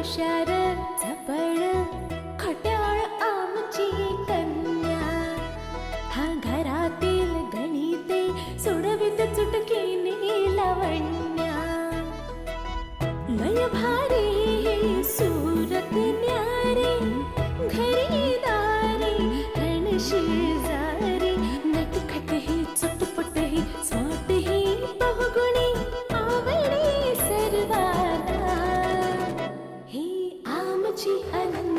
हुशार आमची अनन्या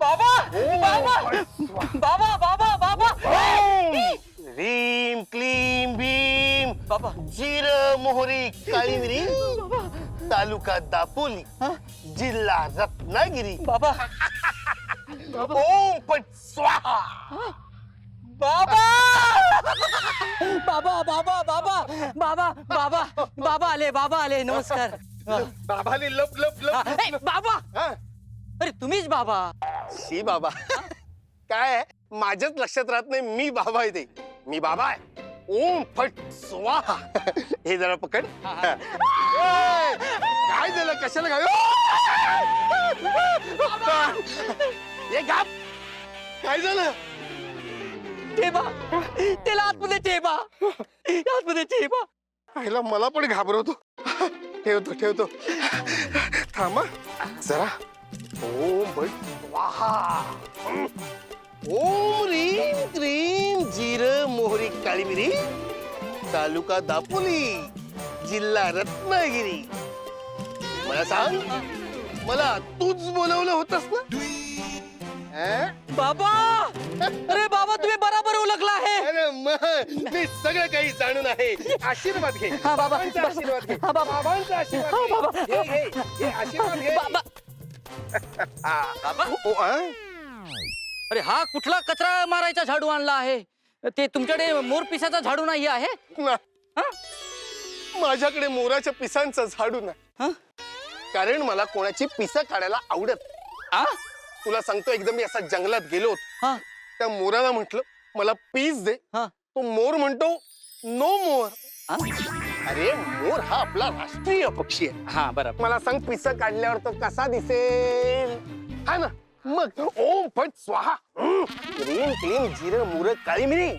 बाबा बाबा बाबा बाबा बाबा. रीम क्लीम भीम बाबा. जिर मोहरी काळी मिरी तालुका दापोली जिल्हा रत्नागिरी. बाबा. ओम फट स्वाहा. बाबा. बाबा बाबा बाबा बाबा बाबा बाबा आले बाबा आले नमस्कार. बाबाने लप लप लप. ए, बाबा! हा. अरे तुम्हीच बाबा. शी बाबा. काय आहे? माझ्याच लक्षात राहत नाही मी बाबा आहे ते. मी बाबा आहे. ओम फट स्वाहा. हे जरा पकड. काय झालं? कशाला काय हे गाप काय झालं? ठेबा त्याला आतमध्ये ठेबा आतमध्ये ठेबा पहिला मला पण घाबरवतो. ठेवतो ठेवतो. थांबा. जरा. ओम स्वाहा ओम रीम क्रीम जिर मोहरी काळी मिरी तालुका दापोली जिल्हा रत्नागिरी. मला सांग मला तूच बोलवलं होतस ना? बाबा! अरे बाबा तुम्ही बराबर ओळखला आहे अरे मग मी सगळं काही जाणून आहे आशीर्वाद घे हा, बाबा. बाबांचा आशीर्वाद घे हा, बाबा. बाबांचा आशीर्वाद हा, घे. बाबा. घे, घे. घे, आशीर्वाद घे बाबा हा. बाबा ओ, आ? अरे हा कुठला कचरा मारायचा झाडू आणला आहे ते तुमच्याकडे मोर पिसाचा झाडू नाही आहे ना. हा? माझ्याकडे मोराच्या पिसांचं झाडू नाही हा? कारण मला कोणाची पिसं काढायला आवडत आ? तुला सांगतो एकदा मी असा जंगलात गेलो होतो हा? त्या मोराला म्हंटल मला पीस दे. हा? तो मोर म्हणतो नो मोर? अरे मोर हा आपला राष्ट्रीय पक्षी आहे. हा बरोबर मला सांग पिस काढल्यावर तो कसा दिसेल? हा ना. मग ओम फट स्वाहा. हम्म. क्लीम क्लीम जिर मुर काळी मिरी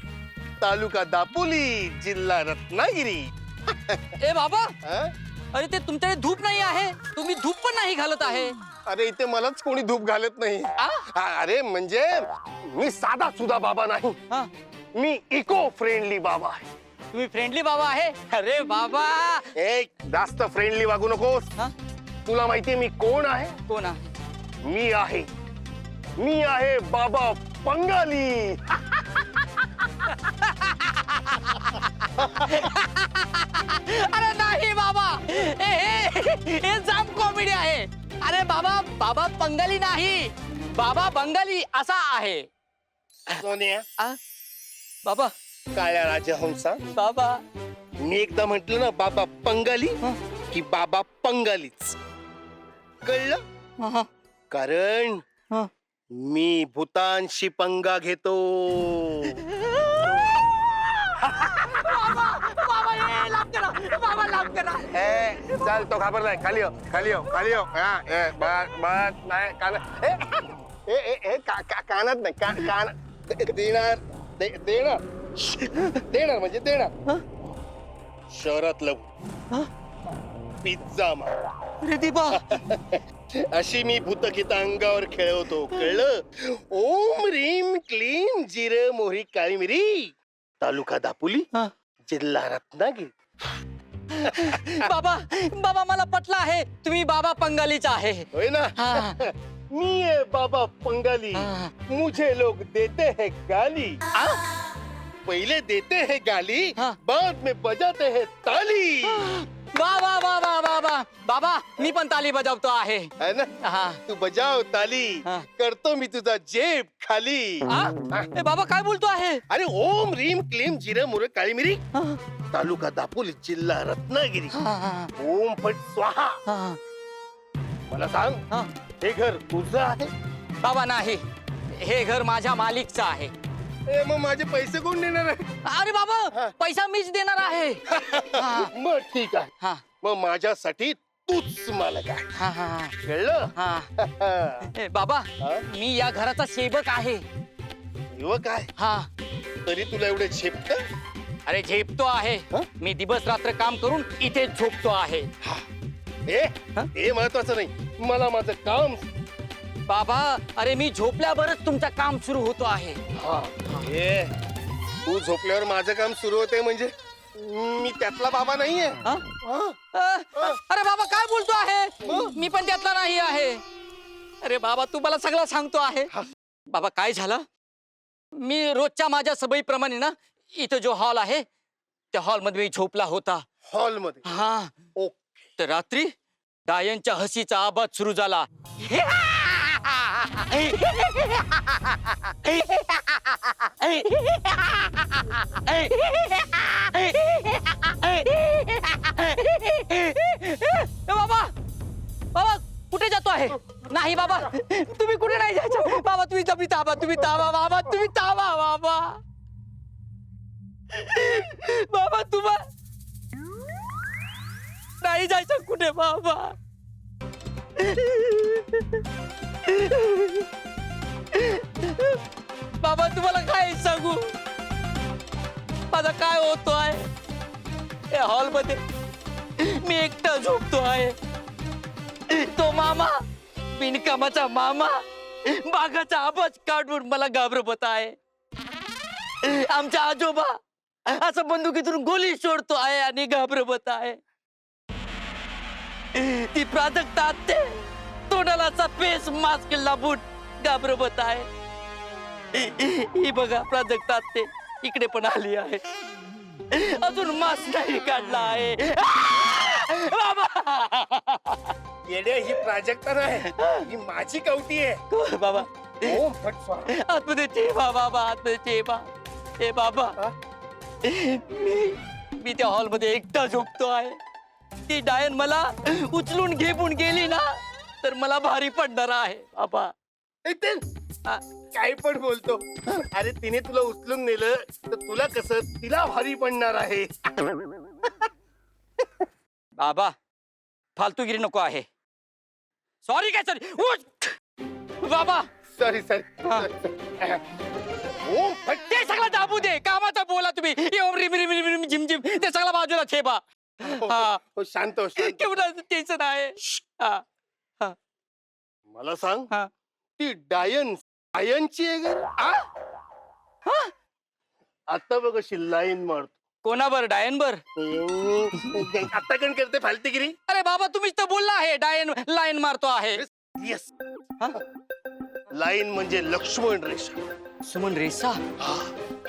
तालुका दापोली जिल्हा रत्नागिरी. ए बाबा. हा? अरे ते तुमच्याकडे धूप नाही आहे. तुम्ही धूप पण नाही घालत आहे. अरे इथे मलाच कोणी धूप घालत नाही. आ? हा, अरे म्हणजे मी साधा सुधा बाबा नाही. हा? मी इको फ्रेंडली बाबा आहे. तुम्ही फ्रेंडली बाबा आहे? अरे बाबा! एक जास्त फ्रेंडली वागू नकोस. हा? तुला माहितीये मी कोण आहे? कोण आहे? मी आहे. मी आहे बाबा पंगाली. अरे नाही बाबा! ए, हे हे जाम कॉमेडी आहे. अरे बाबा बाबा बंगाली नाही. बाबा बंगाली असा आहे. सोनिया आ? बाबा. काळ्या राजहंसा. बाबा. मी एकदा म्हंटल ना बाबा पंगाली. की बाबा पंगालीच कळलं? हा, कारण हा. मी भूतानशी पंगा घेतो. ए चाल तो घाबरलाय. खाली हो खाली हो खाली हो हा ए बस बस नाही कान ए ए ए ए का- का- कानात नाही कान दे- देणार दे- देणार. देणार म्हणजे देणार. शहरातलं पिझ्झा मार अरे दीपा अशी मी भूतगीता अंगावर खेळवतो कळलं? ओम रीम क्लीम जिर मोहरी काळी मिरी. तालुका दापोली हा. जिल्हा रत्नागिरी. बाबा बाबा मला पटला आहे तुम्ही बाबा पंगालीच आहे होय ना हा. मी आहे बाबा पंगाली हा. मुझे लोग देते है गाली आ? पहले देते है गाली हाँ। बाद में बजाते है ताली वा वा वा वा वा वा. बाबा मी पण ताली बजावतो आहे. है ना? हा. तू बजाव ताली. हा. करतो मी तुझा जेब खाली. आ? ए, बाबा काय बोलतो आहे? अरे ओम रीम क्लीम जिरं मुर काळी मिरी. हा, तालुका दापोली जिल्हा रत्नागिरी. हा, हा, ओम फट स्वाहा. हा, मला सांग हा. हे घर तुझं आहे? बाबा नाही. हे घर माझ्या मालिकचं आहे. ए, मग माझे पैसे कोण देणार आहे? अरे बाबा. पैसा मीच देणार आहे. हा. मग ठीक आहे. हा. मग माझ्यासाठी तूच मालक आहे. हा हा हा. कळलं? हा. ए, बाबा हा? मी या घराचा सेवक आहे. युवक आहे? हा. तरी तुला एवढे झेपत? अरे झेपतो आहे. हा? मी दिवस रात्र काम करून इथे झोपतो आहे. हे. हा? हे महत्वाचं नाही. मला माझं काम बाबा अरे मी झोपल्यावरच तुमचं काम सुरू होतो आहे. हा हे तू झोपल्यावर माझं काम सुरू होते म्हणजे? मी त्यातला बाबा नाहीये. हा? हा? अ, अरे बाबा काय बोलतो आहे? मी पण त्यातला नाही आहे. अरे बाबा तू मला सगळं सांगतो आहे. बाबा काय झालं? मी रोजच्या माझ्या सवयीप्रमाणे ना इथं जो हॉल आहे त्या हॉलमध्ये मी झोपला होता. हॉलमध्ये हा. ओके. तर रात्री डायनच्या हसीचा आवाज सुरू झाला. ए, बाबा बाबा कुठे जातो आहे? नाही बाबा तुम्ही कुठे नाही जायचं? बाबा तुम्ही तुम्ही ताबा तुम्ही ताबा बाबा तुम्ही ताबा बाबा. बाबा तुम्हा नाही जायचं कुठे बाबा? बाबा तुम्हाला काय सांगू? माझा काय होतो आहे? या हॉलमध्ये मी एकटा झोपतो आहे. तो मामा बिनकामाचा मामा बागाचा आवाज काढून मला घाबरवत आहे. आमच्या आजोबा असं बंदुकीतून गोली सोडतो आहे आणि घाबरवत आहे. ती प्राजक्ता आत्ते तोंडाला फेस मास्क लावून घाबरवत आहे? ही बघा प्राजक्ता आत्ते इकडे पण आली आहे. अजून मास्क नाही काढला आहे. बाबा! येडे ही प्राजक्ता नाही ही माझी कवटी आहे. बाबा? ओम फट स्वाहा आतमध्ये ठेवा बाबा आतमध्ये ठेवा हे बाबा. हा? मी मी त्या हॉलमध्ये एकटा झोपतो आहे. ती डायन मला उचलून घेऊन गेली ना. तर मला भारी पडणार आहे बाबा. काय पण बोलतो. अरे तिने तुला उचलून नेलं तर तुला कसं? तिला भारी पडणार आहे. बाबा फालतूगिरी नको आहे. सॉरी काय सॉरी उठ! बाबा! सॉरी सॉरी हा. ओम फट ते सगळं दाबू दे. कामाचा बोला तुम्ही. एवढं रिम रिम रिम रिम झिम झिम. ते सगळं बाजूला ठेवा. हा हो, शांत हो, शांत हो. केवढं टेन्शन आहे. हा. मला सांग हा. ती डायन डायनची आहे का? आ? हा? आता बघ अशी लाईन मारतो. कोणावर डायनवर आता कण करते फालतीगिरी? अरे बाबा तुम्हीच तर बोलला आहे डायन लाईन मारतो आहे. येस हा? लाईन म्हणजे लक्ष्मण रेषा. सुमन रेसा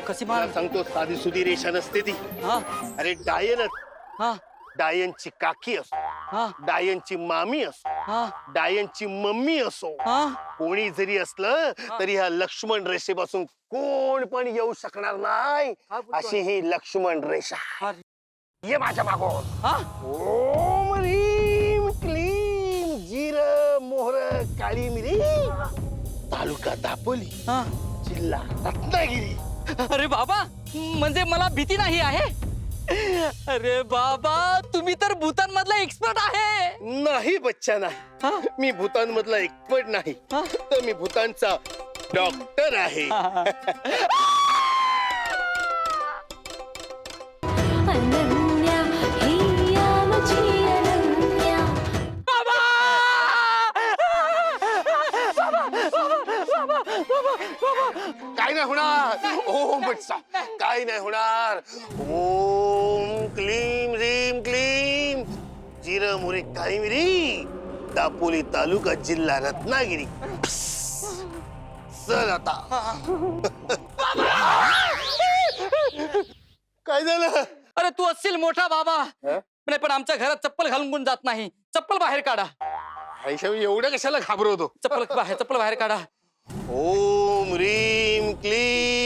कशी मार मला सांगतो साधी सुधी रेषा नसते ती. हा. अरे डायनच. हा. डायनची काकी असो हा? डायनची मामी असो. हा? डायनची मम्मी असो. हा? कोणी जरी असलं तरी ह्या लक्ष्मण रेषेपासून कोण पण येऊ शकणार नाही. अशी ही लक्ष्मण रेषा. ये माझ्या मागोन हा? ओम रीम क्लीम जिर मोहर काळी मिरी. तालुका दापोली हा. जिल्हा रत्नागिरी. अरे बाबा म्हणजे मला भीती नाही आहे? अरे बाबा तुम्ही तर भूतांमधला एक्सपर्ट आहे. नाही बच्चा नाही. हा? मी भूतानमधला एक्सपर्ट नाही. हा? तर मी भूतानचा डॉक्टर आहे. अनन्या हिया माझी अनन्या. बाबा! बाबा बाबा बाबा काय नाही होणार. ओम बच्चा. काय नाही होणार. ओम क्लीम रीम क्लीम. जिर मुरे काळी मिरी. दापोली तालुका जिल्हा रत्नागिरी. चल आता. काय झालं? अरे तू असशील मोठा बाबा? नाही पण आमच्या घरात चप्पल घालून कोण जात नाही. चप्पल बाहेर काढा. आयुष्या एवढं कशाला घाबरवतो? चप्पल बाहेर चप्पल बाहेर काढा. ओम रीम क्लीम.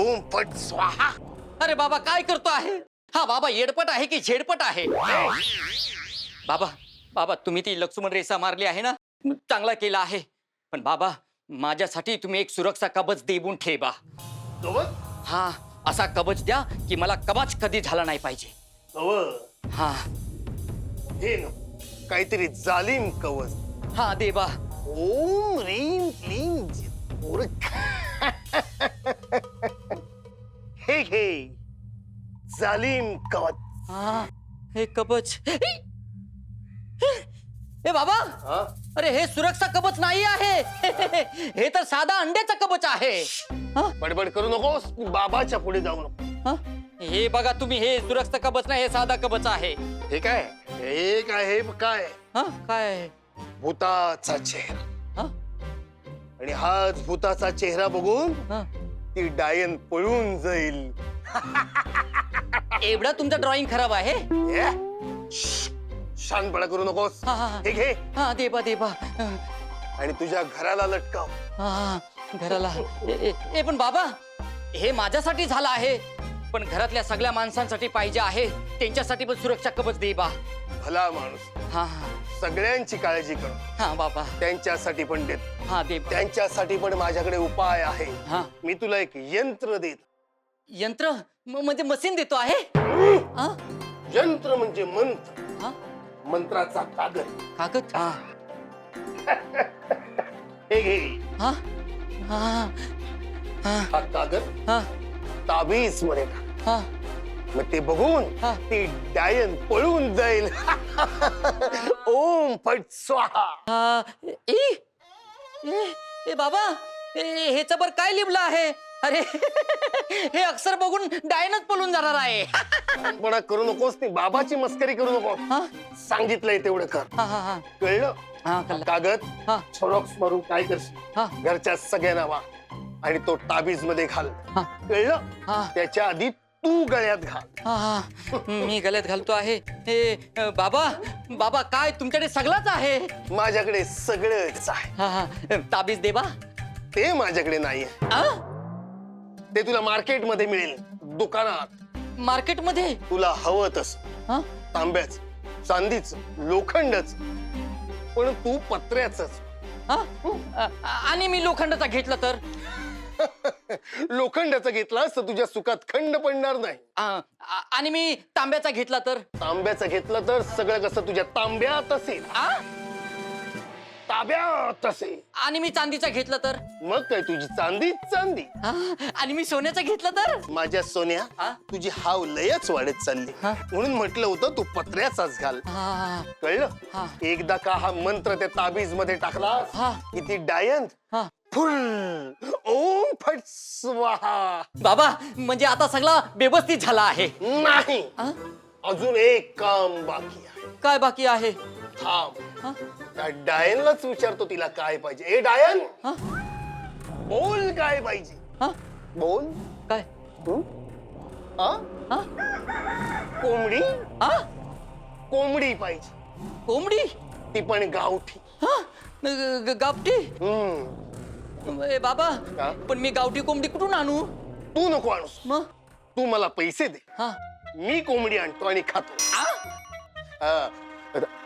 फट स्वाहा. अरे बाबा काय करतो आहे? हा बाबा येडपट आहे की झेडपट आहे? बाबा बाबा तुम्ही ती लक्ष्मण रेषा मारली आहे ना? चांगला केला आहे. पण बाबा माझ्यासाठी तुम्ही एक सुरक्षा कवच देऊन ठेवा. कवच हा असा कवच द्या की मला कवच कधी झाला नाही पाहिजे. कवच हा. हे न काहीतरी जालिम कवच हा देवा. ओम रीम क्लीम हे घे. जालिम कवच. हा हे कवच. ए बाबा. हा? अरे हे सुरक्षा कवच नाही आहे. हे तर साधा अंड्याचा कवच आहे. हा? बडबड करू नकोस. बाबाच्या पुढे जाऊ नको. हा? हे बघा तुम्ही हे सुरक्षा कवच नाही हे साधा कवच आहे. हे काय? हे काय हे काय? हा? काय आहे? भूताचा चेहरा. हा? आणि हाच भूताचा चेहरा बघून हा? ती डायन पळून जाईल. एवढा तुमचा ड्रॉइंग खराब आहे? हे? श्श्श, शानपणा करू नकोस. हा, हा, हा. हे घे हा देवा देवा आणि तुझ्या घराला लटकाव. हा घराला. ए- ए ए, पण बाबा हे माझ्यासाठी झालं आहे. पण घरातल्या सगळ्या माणसांसाठी पाहिजे आहे. त्यांच्यासाठी पण सुरक्षा कवच दे बा. भला माणूस. हा हा. सगळ्यांची काळजी कर. हा बाबा. त्यांच्यासाठी पण देत हा दे त्यांच्यासाठी पण माझ्याकडे उपाय आहे. हा. मी तुला एक यंत्र देत. यंत्र? म- म्हणजे मशीन देतो आहे? हा? यंत्र म्हणजे मंत्र. हा? मंत्राचा कागद. कागद? हा. हे घे. हा? हा हा. हा. कागद. हा. ताबीजमध्ये टाक. मग ते बघून. ती डायन पळून जाईल. ओम फट स्वाहा. हा. ए ए ए बाबा ए ह्याचं बर काय लिहिलं आहे? अरे हे अक्षर बघून डायनच पळून जाणार आहे. पण करू नकोस ती बाबाची मस्करी करू नको. हा. सांगितलंय तेवढं कर. हा हा हा. कळलं? हा कागद हा. झेरॉक्स मारून काय करशील? हा. घरच्या सगळ्यांना वा. आणि तो ताबीजमध्ये घाल. हा. कळलं? हा. त्याच्या आधी तू गळ्यात घाल. मी गल्यात घालतो आहे. हे अ, बाबा बाबा काय तुमच्याकडे सगळंच आहे? माझ्याकडे सगळंच आहे. हा हा. ताबीज देवा ते माझ्याकडे नाहीये. आ? ते तुला मार्केटमध्ये मिळेल दुकानात. मार्केटमध्ये? तुला हवं तस हा? तांब्याच चांदीच लोखंडच. पण तू पत्र्याच हा? अ, आणि मी लोखंडाचा घेतला तर? लोखंडाचा घेतलास तर तुझ्या सुखात खंड पडणार नाही. आ, आ- आणि मी तांब्याचा घेतला तर? तांब्याचं घेतलं तर सगळं कसं तुझ्या तांब्यात असेल. आ? ताब्यात असेल. आणि मी चांदीचा घेतला तर? मग काय तुझी चांदी चांदी? आणि मी सोन्याचा घेतला तर? माझ्या सोन्या हा? तुझी हाव लयच वाढत चालली. हा? म्हणून म्हटलं होतं तू पत्र्याचाच घाल. हा कळलं? एकदा का हा मंत्र त्या ताबीजमध्ये टाकला? हा. की ती डायन हा. फुल ओम फट स्वाहा बाबा म्हणजे आता सगळा व्यवस्थित झाला आहे नाही? अजून एक काम बाकी आहे काय बाकी आहे थांब हा? त्या डायनलाच विचारतो तिला काय पाहिजे ए डायन हा? बोल काय पाहिजे हा? बोल काय हं? हा? हा? कोंबडी हा? कोंबडी पाहिजे कोंबडी ती पण गावठी हा? ग-. ए, बाबा हा? पण मी गावठी कोंबडी कुठून आणू? तू नको आणूस. मग? तू मला पैसे दे. हा. मी कोंबडी आणतो आणि खातो. आ? हा.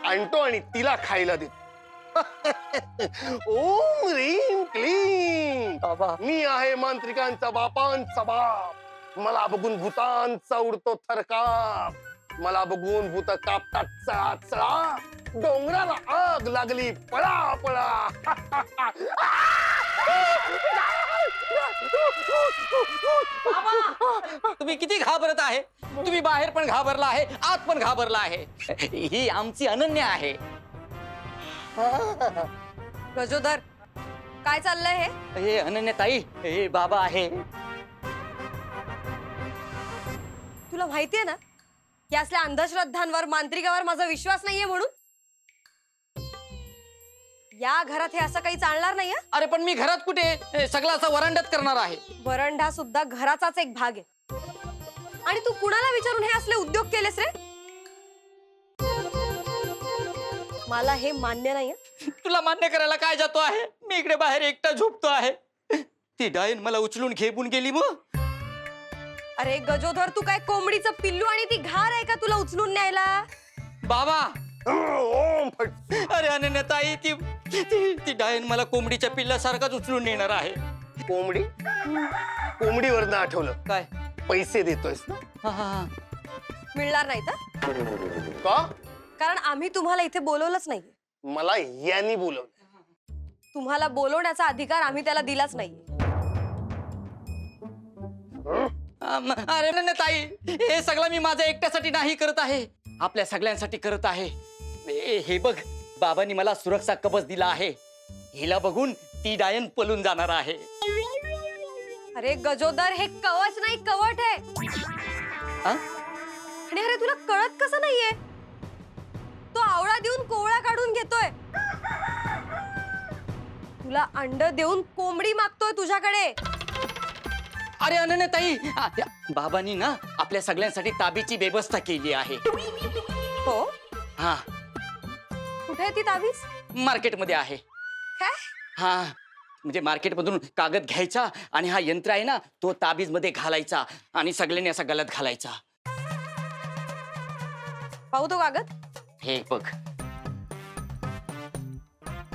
आणतो आणि तिला खायला देतो. ओम रीम क्लीम. बाबा. मी आहे मांत्रिकांचा बापांचा बाप. मला बघून भूतांचा उडतो थरकाप. मला बघून भूत कापतात चळा चळा डोंगराला आग लागली. पळा पळा. तुम्ही किती घाबरत आहे? तुम्ही बाहेर पण घाबरला आहे आत पण घाबरला आहे. ही आमची अनन्य आहे. गजोदर काय चाललंय हे? हे अनन्य ताई हे बाबा आहे. तुला माहितीये ना की असल्या अंधश्रद्धांवर मांत्रिकावर माझा विश्वास नाहीये म्हणून या घरात हे असं काही चालणार नाहीये? अरे पण मी घरात कुठे? हे सगळं असं वरांड्यात करणार आहे. वरंडा सुद्धा घराचाच एक भाग आहे. आणि तू कुणाला विचारून हे असले उद्योग केलेस रे? मला हे मान्य नाहीये. तुला मान्य करायला काय जातो आहे? मी इकडे बाहेर एकटा झोपतो आहे. ती डायन मला उचलून घेऊन गेली मग. अरे गजोधर तू काय कोंबडीचं पिल्लू आणि ती घार आहे का तुला उचलून न्यायला? बाबा ओम फट अरे अनन्यताई ती ती ती डायन मला कोंबडीच्या पिल्लासारखाच उचलून नेणार आहे. कोंबडी? कोंबडीवरनं आठवलं. काय? पैसे देतोयस ना? हा, हा, हा. मिळणार नाही तर का? कारण आम्ही तुम्हाला इथे बोलवलंच नाही मला यांनी बोलवलं. तुम्हाला बोलवण्याचा अधिकार आम्ही त्याला दिलाच नाही अरे अनन्यताई हे सगळं मी माझ्या एकट्यासाठी नाही करत आहे. आपल्या सगळ्यांसाठी करत आहे. ए, हे बघ बाबांनी मला सुरक्षा कवच दिला आहे. हिला बघून ती डायन पळून जाणार आहे. अरे गजोदर हे कवच नाही कवट आहे. हा? आणि अरे तुला कळत कसं नाहीये? तो आवळा देऊन कोवळा काढून घेतोय. तुला अंड देऊन कोंबडी मागतोय तुझ्याकडे. अरे अनन्यताई आ, त्या बाबांनी ना आपल्या सगळ्यांसाठी ताबीची व्यवस्था केली आहे. हो? हा. कुठे आहे ती तावीज मार्केटमध्ये आहे. काय? हा म्हणजे मार्केटमधून कागद घ्यायचा आणि हा यंत्र आहे ना तो ताबीजमध्ये घालायचा आणि सगळ्यांनी असा गलत घालायचा. पाहू तो कागद? हे बघ.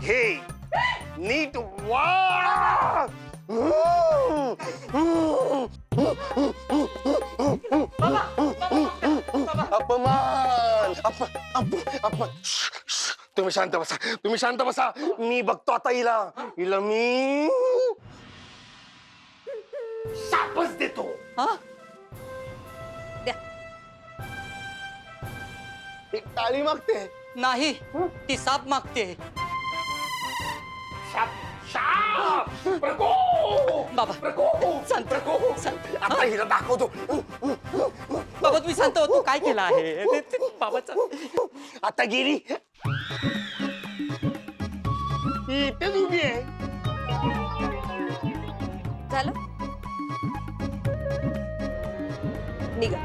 हे नीट वा अपमान अप अप अपमान. तुम्ही शांत बसा तुम्ही शांत बसा. मी बघतो आता हिला. हिला मी शापच देतो. हा? एक टाळी मागते. नाही ती साप मागते. शाप शाप. प्रको बाबा प्रको शांत प्रको शांत. आता हिला दाखवतो. बाबा तुम्ही सांगतो तू काय केलं आहे? ते- ते- बाबाचा आता गेली. ही इथेच उभी आहे. झालं? निघा.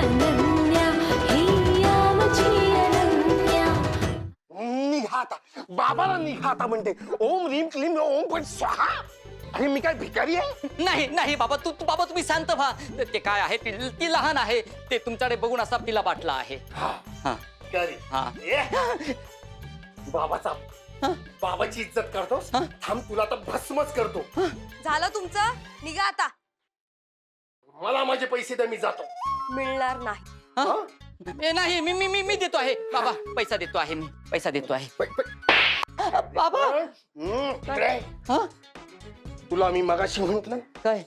अनन्या हिया माझी अनन्या. निघा आता. बाबाला निघा आता म्हणते. ओम रीम क्लीम ओम पण स्वाहा. अरे मी काय भिकारी आहे? नाही नाही बाबा तू तू बाबा तुम्ही शांत व्हा. ते- ते काय आहे? ती ती लहान आहे. ते तुमच्याकडे बघून असा पिला बाटला आहे हा. करी हा. ए, बाबाचा बाबाची इज्जत करतोस? हा? थांब तुला आता भस्मच करतो. झालं तुमचं? निघा आता. मला माझे पैसे द्या मी जातो. मिळणार नाही. हा? हा? ए, नाही मी मी मी मी देतो आहे. बाबा पैसा देतो आहे मी. पैसा देतो आहे. पै- पै- बाबा! हम्म, इकडे. हा? तुला मी मगाशी म्हंटल काय?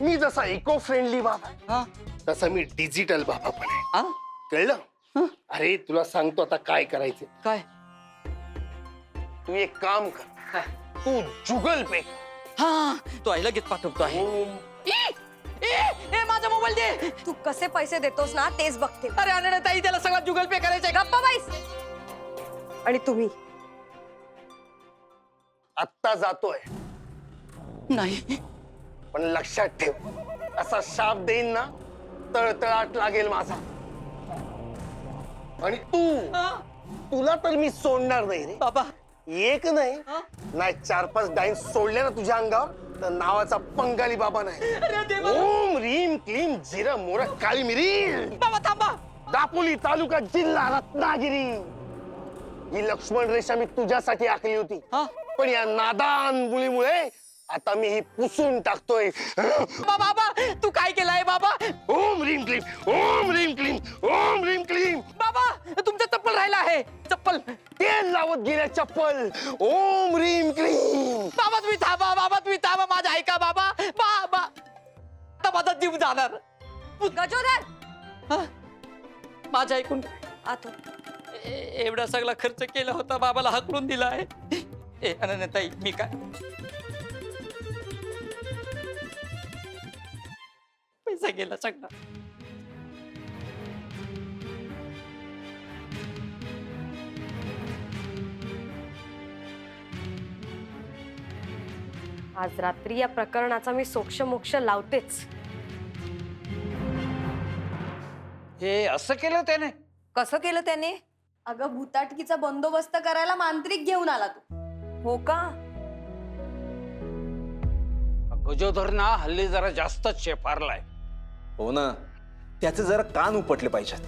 मी जसा इको फ्रेंडली बाबा हा? तसा मी डिजिटल बाबा पण आहे. हा? कळलं. अरे तुला सांगतो आता काय करायचं. काय? तू एक काम कर. तू जुगल पे. हा तो आहे लगेच पाठवतो आहे. ए, ए, माझा मोबाईल दे. तू कसे पैसे देतोस ना तेच बघते. अरे अनन्या ताई त्याला सगळा गुगल पे करायचंय. का गप्पा बाईस आणि तुम्ही? आत्ता जातोय. नाही. पण लक्षात ठेव. असा शाप देईन ना तळतळाट लागेल माझा. आणि तू? तुला तर मी सोडणार नाही रे. बाबा. एक नाही? नाही चार पाच डाईन सोडले ना तुझ्या अंगावर तर नावाचा पंगाली बाबा नाही. ओम रीम क्लीम जिरा मोरा काळी मिरी. बाबा थांबा. दापोली तालुका जिल्हा रत्नागिरी. ही लक्ष्मण रेषा मी तुझ्यासाठी आखली होती. हा? पण या नादान मुलीमुळे आता मी ही पुसून टाकतोय. बाबा. तू काय केलाय बाबा? ओम रीम क्लीम ओम रीम क्लीम ओम रीम क्लीम. बाबा तुमचा चप्पल राहिला आहे. चप्पल. तेल लावत गेल्या चप्पल. ओम रीम क्लीम. बाबा तुम्ही थांबा बाबा तुम्ही थांबा माझा ऐका बाबा. बाबा आता माझा जीव जाणार. गजोदर! हा? माझं ऐकून आतो ए- एवढा सगळा खर्च केला होता बाबाला हकलून दिला आहे ए अनन्यताई मी काय? गेला सगळा आज रात्री या प्रकरणाचा मी सोक्ष मोक्ष लावतेच. हे असं केलं त्याने? कसं केलं त्याने? अगं भूताटकीचा बंदोबस्त करायला मांत्रिक घेऊन आला तू. हो का? गजोधर ना हल्ली जरा जास्तच शेफारलाय हो ना? त्याचे जरा कान उपटले पाहिजेत.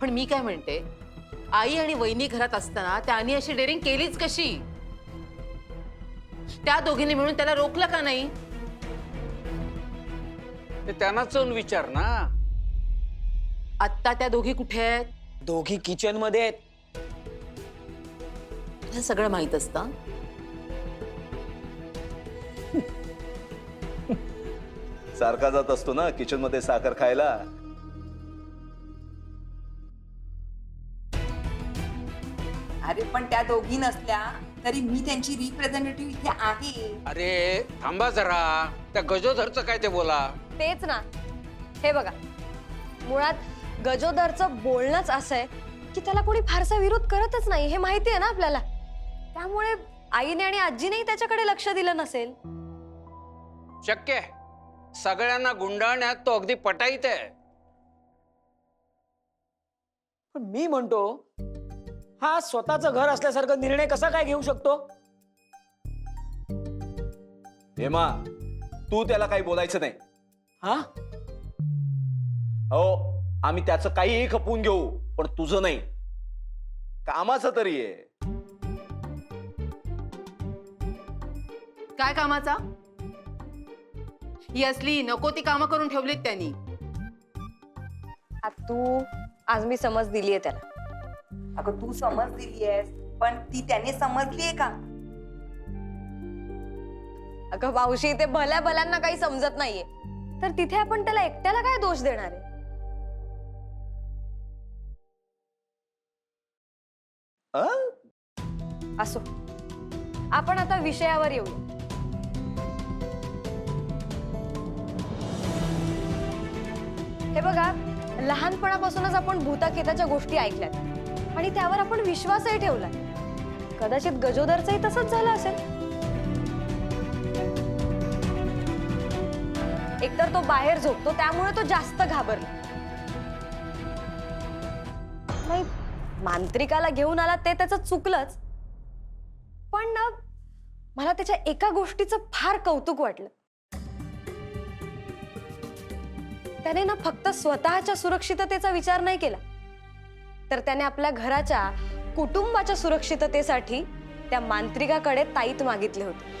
पण मी काय म्हणते? आई आणि वहिनी घरात असताना त्यांनी अशी डेअरिंग केलीच कशी? त्या दोघींनी मिळून त्याला रोखलं का नाही? ते त्यांनाच जाऊन विचार ना. आत्ता त्या दोघी कुठे आहेत? दोघी किचनमध्ये आहेत. हे सगळं माहीत असतं. सारखा जात असतो ना किचनमध्ये साखर खायला? अरे पण त्या दोघी नसल्या तरी मी त्यांची रिप्रेझेंटेटिव्ह इथे आहे. अरे थांबा जरा. त्या गजोधरचं काय ते बोला? तेच ना. हे बघा. मुळात गजोदरचं बोलणंच असं आहे की त्याला कोणी फारसा विरोध करतच नाही. हे माहिती आहे ना आपल्याला? त्यामुळे आईने आणि आजीनेही त्याच्याकडे लक्ष दिलं नसेल. शक्य आहे. सगळ्यांना गुंडाळण्यात तो अगदी पटाईत आहे. पण मी म्हणतो हा स्वतःचं घर असल्यासारखा निर्णय कसा काय घेऊ शकतो? हेमा तू त्याला काही बोलायचं नाही. हा? हो आम्ही त्याचं काहीही खपवून घेऊ पण तुझं नाही. कामाचं तरी आहे. काय कामाचा? ही असली नको ती कामं करून ठेवलीत त्यांनी. तू आज मी समज दिलीये त्याला. अगं तू समज दिली आहेस पण ती त्याने समजलीये का? अगं मावशी ते भल्या भल्यांना काही समजत नाहीये. तर तिथे आपण त्याला एकट्याला काय दोष देणार आहे? असो. आपण आता विषयावर येऊया. बघा लहानपणापासूनच आपण भूताखेताच्या गोष्टी ऐकल्यात. आणि त्यावर आपण विश्वासही ठेवलाय. कदाचित गजोदरचंही तसंच झालं असेल. एकतर तो बाहेर झोपतो त्यामुळे तो जास्त घाबरला. नाही मांत्रिकाला घेऊन आला ते त्याचं चुकलंच. पण ना मला त्याच्या एका गोष्टीचं फार कौतुक वाटलं. त्याने ना फक्त स्वतःच्या सुरक्षिततेचा विचार नाही केला. तर त्याने आपल्या घराच्या कुटुंबाच्या सुरक्षिततेसाठी त्या मांत्रिकाकडे ताईत मागितले होते.